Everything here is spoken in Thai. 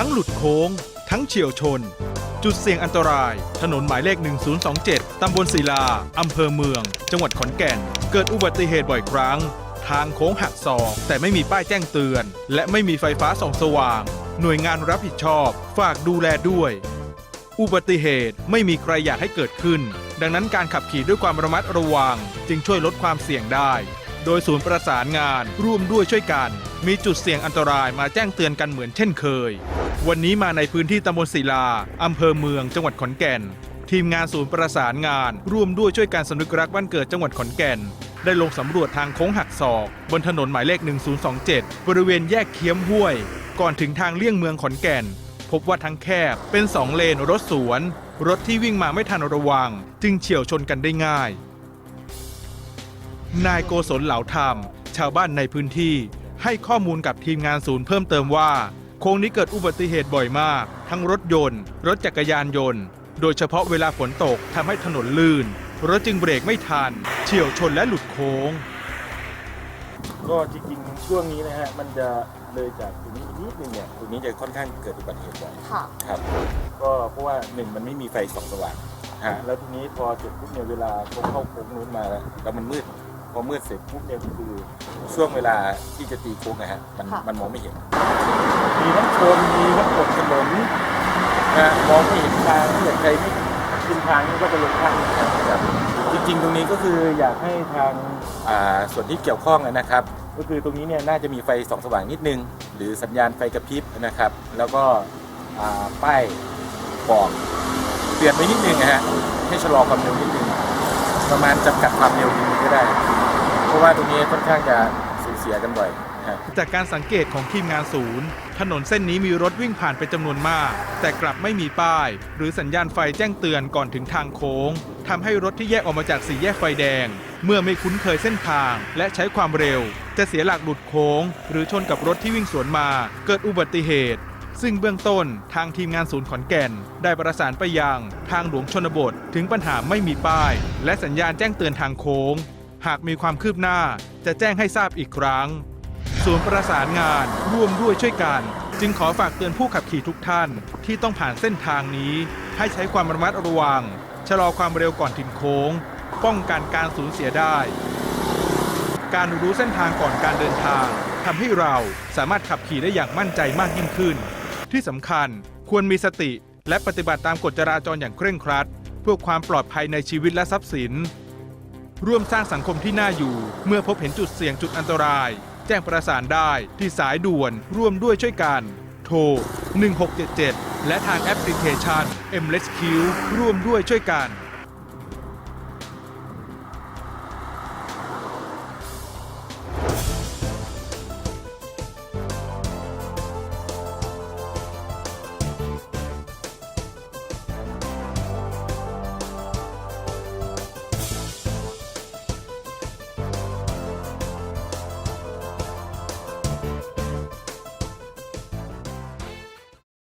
ทั้งหลุดโค้ง ทั้งเฉียวชน จุดเสี่ยงอันตราย ถนนหมายเลข 1027 ตำบลศิลา อำเภอเมือง จังหวัดขอนแก่น เกิดอุบัติเหตุบ่อยครั้ง ทางโค้งหักศอก แต่ไม่มีป้ายแจ้งเตือน และไม่มีไฟฟ้าส่องสว่าง หน่วยงานรับผิดชอบ ฝากดูแลด้วย อุบัติเหตุไม่มีใครอยากให้เกิดขึ้น ดังนั้นการขับขี่ด้วยความระมัดระวัง จึงช่วยลดความเสี่ยงได้ โดยศูนย์ประสานงานร่วมด้วยช่วยกัน มีจุดเสี่ยงอันตรายมาแจ้งเตือนกันเหมือนเช่นเคย วันนี้มาในพื้นที่ตำบลศิลา อำเภอเมือง จังหวัดขอนแก่น ทีมงานศูนย์ประสานงาน ร่วมด้วยช่วยการสำนึกรักบ้านเกิดจังหวัดขอนแก่น ได้ลงสำรวจทางโค้งหักศอก บนถนนหมายเลข 1027 บริเวณแยกเคี้ยมห้วย ก่อนถึงทางเลี่ยงเมืองขอนแก่น พบว่าทั้งแคบเป็นสองเลนรถสวน รถที่วิ่งมาไม่ทันระวัง จึงเฉียวชนกันได้ง่าย นายโกศลเหลาธรรม ชาวบ้านในพื้นที่ให้ข้อมูลกับทีมงานศูนย์เพิ่มเติมว่า โค้งนี้เกิดอุบัติเหตุบ่อยมาก ทั้งรถยนต์ รถจักรยานยนต์ โดยเฉพาะเวลาฝนตกทำให้ถนนลื่น รถจึงเบรกไม่ทัน เฉียวชนและหลุดโค้ง ก็จริงๆช่วงนี้นะฮะมันจะเลยจากตรงนี้นิดนึงเนี่ยตรงนี้จะค่อนข้างเกิดอุบัติเหตุบ่อยค่ะ ครับก็เพราะว่าหนึ่งมันไม่มีไฟส่องสว่างฮะแล้วทีนี้พอจุดปุ๊บเนี่ยเวลาเขาเข้าโค้งนู้นมาแล้วแล้วมันมืดพอมืดเสร็จปุ๊บเนี่ยก็คือ ช่วงเวลาที่จะตีโค้งนะฮะมันค่ะ มันมองไม่เห็น มีทั้งชนมีทั้งกดถนนนะฮะมองไม่เห็นทางถ้าเกิดใครไม่ขึ้นทางนี่ก็จะลงข้างนะครับจริง ๆ ตรงนี้ก็คืออยากให้ทางอ่าส่วนที่เกี่ยวข้องนะครับ ก็คือตรงนี้เนี่ยน่าจะมีไฟส่องสว่างนิดนึง หรือสัญญาณไฟกระพริบนะครับ แล้วก็อ่าป้ายบอกเตือนไว้นิดนึงนะฮะให้ชะลอความเร็วนิดนึง ประมาณจำกัดความเร็วนิดนึงก็ได้ เพราะว่าตรงนี้ค่อนข้างจะสูญ เสียกันบ่อยจากการสังเกตของทีมงานศูนย์ ถนนเส้นนี้มีรถวิ่งผ่านเป็นจำนวนมาก แต่กลับไม่มีป้าย หรือสัญญาณไฟแจ้งเตือนก่อนถึงทางโค้งทำให้รถที่แยกออกมาจากสี่แยกไฟแดง เมื่อไม่คุ้นเคยเส้นทาง และใช้ความเร็ว จะเสียหลักหลุดโค้ง หรือชนกับรถที่วิ่งสวนมา เกิดอุบัติเหตุซึ่งเบื้องต้นทางทีมงานศูนย์ขอนแก่น ได้ประสานไปยังทางหลวงชนบท ถึงปัญหาไม่มีป้าย และสัญญาณแจ้งเตือนทางโค้ง หากมีความคืบหน้า จะแจ้งให้ทราบอีกครั้งศูนย์ประสานงานร่วมด้วยช่วยกัน จึงขอฝากเตือนผู้ขับขี่ทุกท่านที่ต้องผ่านเส้นทางนี้ ให้ใช้ความระมัดระวัง ชะลอความเร็วก่อนถึงโค้ง ป้องกันการสูญเสียได้ การรู้เส้นทางก่อนการเดินทางทำให้เราสามารถขับขี่ได้อย่างมั่นใจมากยิ่งขึ้น ที่สำคัญควรมีสติและปฏิบัติตามกฎจราจรอย่างเคร่งครัด เพื่อความปลอดภัยในชีวิตและทรัพย์สิน ร่วมสร้างสังคมที่น่าอยู่ เมื่อพบเห็นจุดเสี่ยงจุดอันตราย แจ้งประสานได้ที่สายด่วนร่วมด้วยช่วยกัน โทร 1677 และทางแอปพลิเคชัน m l e s Q ร่วมด้วยช่วยกัน